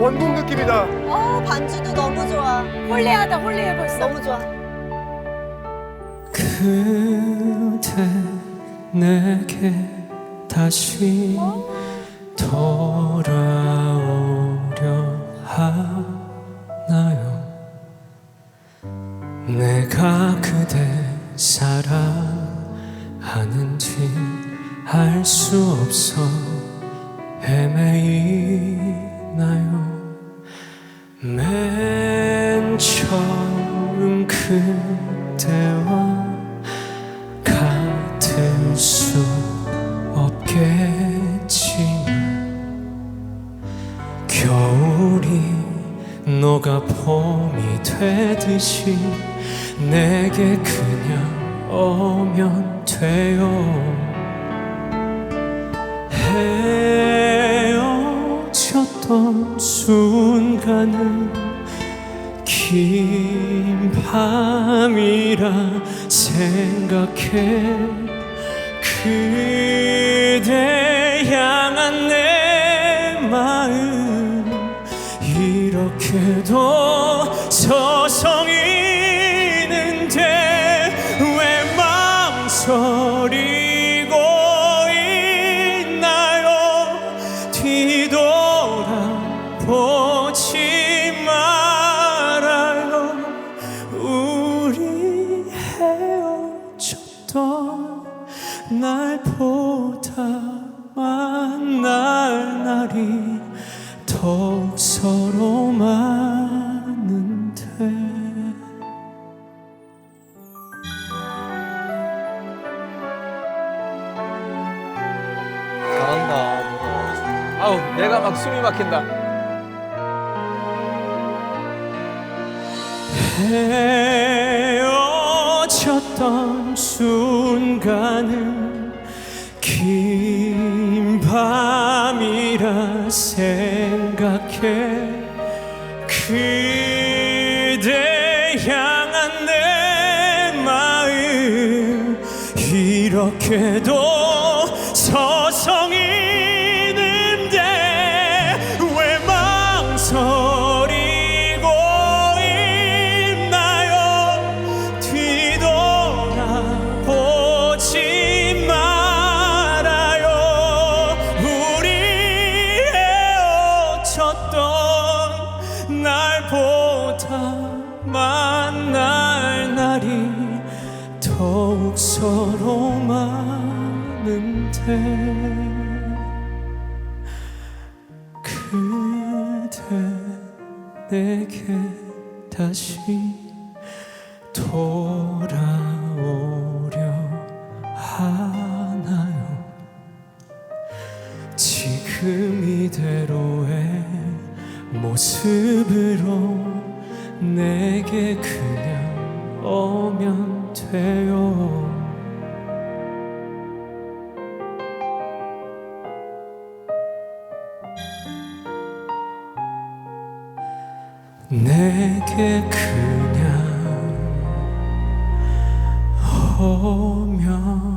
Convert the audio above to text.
원곡 느낌이다. 어 반주도 너무 좋아. 홀리하다 홀리해 벌써. 너무 좋아. 그대 내게 다시 돌아오려 하나요 내가 그대 사랑하는지 알 수 없어 헤매이나요 겨울이 녹아 봄이 되듯이 내게 그냥 오면 돼요. 헤어졌던 순간은 긴 밤이라 생각해. 그대 향한 내 이렇게도 서성이는데 왜 망설이고 있나요? 뒤돌아보지 말아요. 우리 헤어졌던 날보다 만날 날이 더욱 서로 많은데 잘한다. 아우 내가 막 숨이 막힌다. 헤어졌던 순간은 긴 밤 이라 생각해. 그대 향한 내 마음 이렇게도 더욱 서로 많은데 그대 내게 다시 돌아오려 하나요? 지금 이대로의 모습으로 내게 그냥 오면 돼요. 내게 그냥 오면